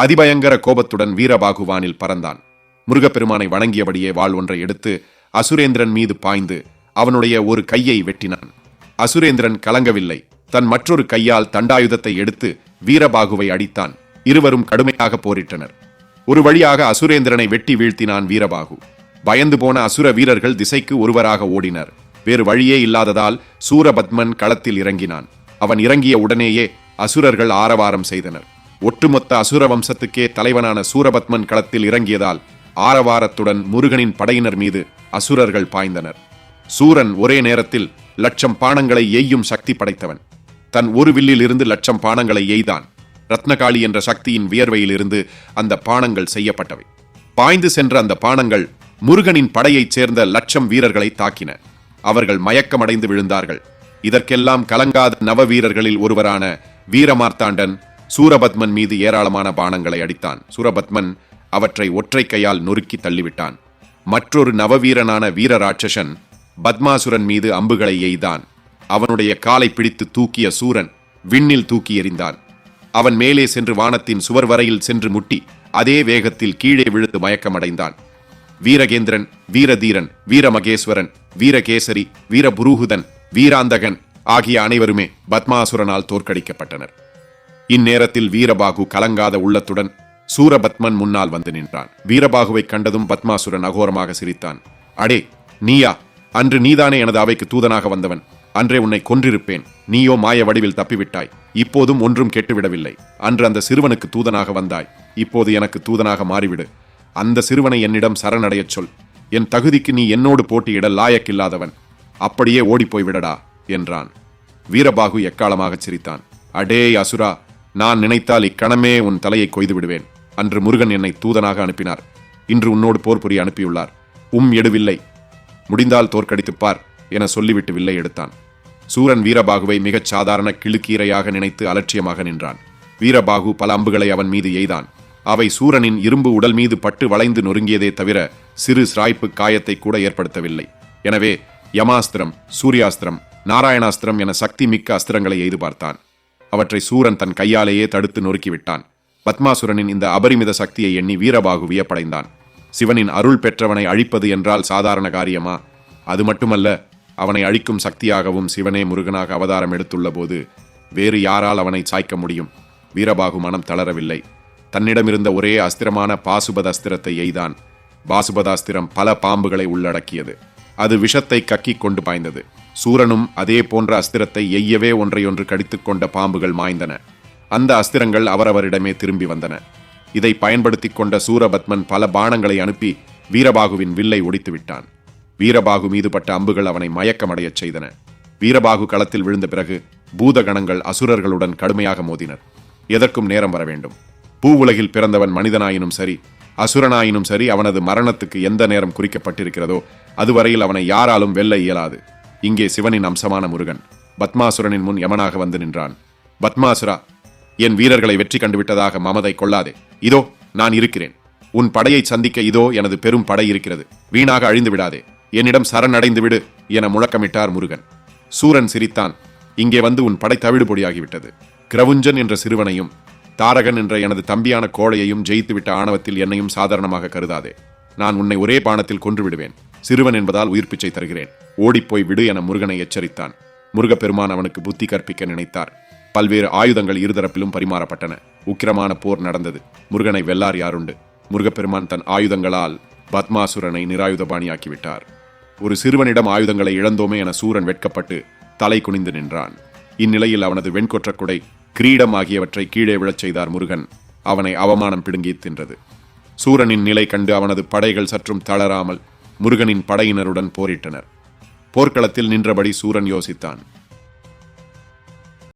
அதிபயங்கர கோபத்துடன் வீரபாகுவானில் பறந்தான். முருகப்பெருமானை வணங்கியபடியே வாள் ஒன்றை எடுத்து அசுரேந்திரன் மீது பாய்ந்து அவனுடைய ஒரு கையை வெட்டினான். அசுரேந்திரன் கலங்கவில்லை. தன் மற்றொரு கையால் தண்டாயுதத்தை எடுத்து வீரபாகுவை அடித்தான். இருவரும் கடுமையாக போரிட்டனர். ஒரு வழியாக அசுரேந்திரனை வெட்டி வீழ்த்தினான் வீரபாகு. பயந்து போன அசுர வீரர்கள் திசைக்கு ஒருவராக ஓடினர். வேறு வழியே இல்லாததால் சூரபத்மன் களத்தில் இறங்கினான். அவன் இறங்கிய உடனேயே அசுரர்கள் ஆரவாரம் செய்தனர். ஒட்டுமொத்த அசுர வம்சத்துக்கே தலைவனான சூரபத்மன் களத்தில் இறங்கியதால் ஆரவாரத்துடன் முருகனின் படையினர் மீது அசுரர்கள் பாய்ந்தனர். சூரன் ஒரே நேரத்தில் லட்சம் பானங்களை எய்யும் சக்தி படைத்தவன். தன் ஒரு வில்லில் இருந்து லட்சம் பானங்களை எய்தான் ரத்னகாளி என்ற சக்தியின் வியர்வையிலிருந்து அந்த பானங்கள் செய்யப்பட்டவை. பாய்ந்து சென்ற அந்த பானங்கள் முருகனின் படையைச் சேர்ந்த லட்சம் வீரர்களை தாக்கின. அவர்கள் மயக்கமடைந்து விழுந்தார்கள். இதற்கெல்லாம் கலங்காத நவ வீரர்களில் ஒருவரான வீரமார்த்தாண்டன் சூரபத்மன் மீது ஏராளமான பானங்களை அடித்தான். சூரபத்மன் அவற்றை ஒற்றை கையால் நொறுக்கி தள்ளிவிட்டான். மற்றொரு நவவீரனான வீரராட்சசன் பத்மாசுரன் மீது அம்புகளை எய்தான். அவனுடைய காலை பிடித்து தூக்கிய சூரன் விண்ணில் தூக்கி எறிந்தான். அவன் மேலே சென்று வானத்தின் சுவர் வரையில் சென்று முட்டி அதே வேகத்தில் கீழே விழுந்து மயக்கமடைந்தான். வீரகேந்திரன் வீரதீரன் வீரமகேஸ்வரன் வீரகேசரி வீரபுரூகுதன் வீராந்தகன் ஆகிய அனைவருமே பத்மாசுரனால் தோற்கடிக்கப்பட்டனர். இந்நேரத்தில் வீரபாகு கலங்காத உள்ளத்துடன் சூரபத்மன் முன்னால் வந்து நின்றான். வீரபாகுவை கண்டதும் பத்மாசுரன் அகோரமாக சிரித்தான். அடே நீயா? அன்று நீதானே எனது அவைக்கு தூதனாக வந்தவன். அன்றே உன்னை கொன்றிருப்பேன். நீயோ மாய வடிவில் தப்பிவிட்டாய். இப்போதும் ஒன்றும் கெட்டுவிடவில்லை. அன்று அந்த சிறுவனுக்கு தூதனாக வந்தாய். இப்போது எனக்கு தூதனாக மாறிவிடு. அந்த சிறுவனை என்னிடம் சரணடையச் சொல். என் தகுதிக்கு நீ என்னோடு போட்டியிட லாயக்கில்லாதவன். அப்படியே ஓடிப்போய் விடடா என்றான். வீரபாகு எக்காலமாகச் சிரித்தான். அடே அசுரா நான் நினைத்தால் இக்கணமே உன் தலையை கொய்து விடுவேன். அன்று முருகன் என்னை தூதனாக அனுப்பினார். இன்று உன்னோடு போர் புரிய அனுப்பியுள்ளார். உம் எடுவில்லை. முடிந்தால் தோற்கடித்துப் பார் என சொல்லிவிட்டு வில்லை எடுத்தான். சூரன் வீரபாகுவை மிகச் சாதாரண கிளுக்கீரையாக நினைத்து அலட்சியமாக நின்றான். வீரபாகு பல அம்புகளை அவன் மீது எய்தான். அவை சூரனின் இரும்பு உடல் மீது பட்டு வளைந்து நொறுங்கியதே தவிர சிறு சிராய்ப்பு காயத்தை கூட ஏற்படுத்தவில்லை. எனவே யமாஸ்திரம் சூர்யாஸ்திரம் நாராயணாஸ்திரம் என சக்தி மிக்க அஸ்திரங்களை எய்து பார்த்தான். அவற்றை சூரன் தன் கையாலேயே தடுத்து நொறுக்கிவிட்டான். பத்மாசுரனின் இந்த அபரிமித சக்தியை எண்ணி வீரபாகு வியப்படைந்தான் சிவனின் அருள் பெற்றவனை அழிப்பது என்றால் சாதாரண காரியமா? அது மட்டுமல்ல அவனை அழிக்கும் சக்தியாகவும் சிவனே முருகனாக அவதாரம் எடுத்துள்ள போது வேறு யாரால் அவனை சாய்க்க முடியும்? வீரபாகு மனம் தளரவில்லை. தன்னிடமிருந்த ஒரே அஸ்திரமான பாசுபத அஸ்திரத்தை எய்தான். பாசுபதாஸ்திரம் பல பாம்புகளை உள்ளடக்கியது. அது விஷத்தை கக்கிக் கொண்டு பாய்ந்தது. சூரனும் அதே போன்ற அஸ்திரத்தை எய்யவே ஒன்றையொன்று கடித்துக் கொண்ட பாம்புகள் மாய்ந்தன. அந்த அஸ்திரங்கள் அவரவரிடமே திரும்பி வந்தன. இதை பயன்படுத்தி கொண்ட சூரபத்மன் பல பாணங்களை அனுப்பி வீரபாகுவின் வில்லை ஒடித்து விட்டான். வீரபாகு மீது பட்ட அம்புகள் அவனை மயக்கமடையச் செய்தன. வீரபாகு களத்தில் விழுந்த பிறகு பூதகணங்கள் அசுரர்களுடன் கடுமையாக மோதினர். எதற்கும் நேரம் வர வேண்டும். பூ உலகில் பிறந்தவன் மனிதனாயினும் சரி அசுரனாயினும் சரி அவனது மரணத்துக்கு எந்த நேரம் குறிக்கப்பட்டிருக்கிறதோ அதுவரையில் அவனை யாராலும் வெல்ல இயலாது. இங்கே சிவனின் அம்சமான முருகன். பத்மாசுரனின் முன் யமனாக வந்து நின்றான். பத்மாசுரா என் வீரர்களை வெற்றி கண்டுவிட்டதாக மமதை கொள்ளாதே. இதோ நான் இருக்கிறேன். உன் படையை சந்திக்க இதோ எனது பெரும் படை இருக்கிறது. வீணாக அழிந்து விடாதே. என்னிடம் சரணடைந்து விடு என முழக்கமிட்டார் முருகன். சூரன் சிரித்தான். இங்கே வந்து உன் படை தவிடு பொடியாகிவிட்டது கிரவுஞ்சன் என்ற சிறுவனையும் தாரகன் என்ற எனது தம்பியான கோழையையும் ஜெயித்துவிட்ட ஆணவத்தில் என்னையும் சாதாரணமாக கருதாதே. நான் உன்னை ஒரே பானத்தில் கொன்று விடுவேன் சிறுவன் என்பதால் உயிர் பிச்சை தருகிறேன். ஓடிப்போய் விடு என முருகனை எச்சரித்தான். முருகப்பெருமான் அவனுக்கு புத்தி கற்பிக்க நினைத்தார். பல்வேறு ஆயுதங்கள் இருதரப்பிலும் பரிமாறப்பட்டன. உக்கிரமான போர் நடந்தது. முருகனை வெல்லார் யாருண்டு? முருகப்பெருமான் தன் ஆயுதங்களால் பத்மாசுரனை நிராயுதபாணியாக்கிவிட்டார். ஒரு சிறுவனிடம் ஆயுதங்களை இழந்தோமே என சூரன் வெட்கப்பட்டு தலை குனிந்து நின்றான். இந்நிலையில் அவனது வெண்கொற்றக்குடை கிரீடம் ஆகியவற்றை கீழே விழச் செய்தார் முருகன். அவனை அவமானம் பிடுங்கி தின்றது. சூரனின் நிலை கண்டு அவனது படைகள் சற்றும் தளராமல் முருகனின் படையினருடன் போரிட்டனர். போர்க்களத்தில் நின்றபடி சூரன் யோசித்தான்.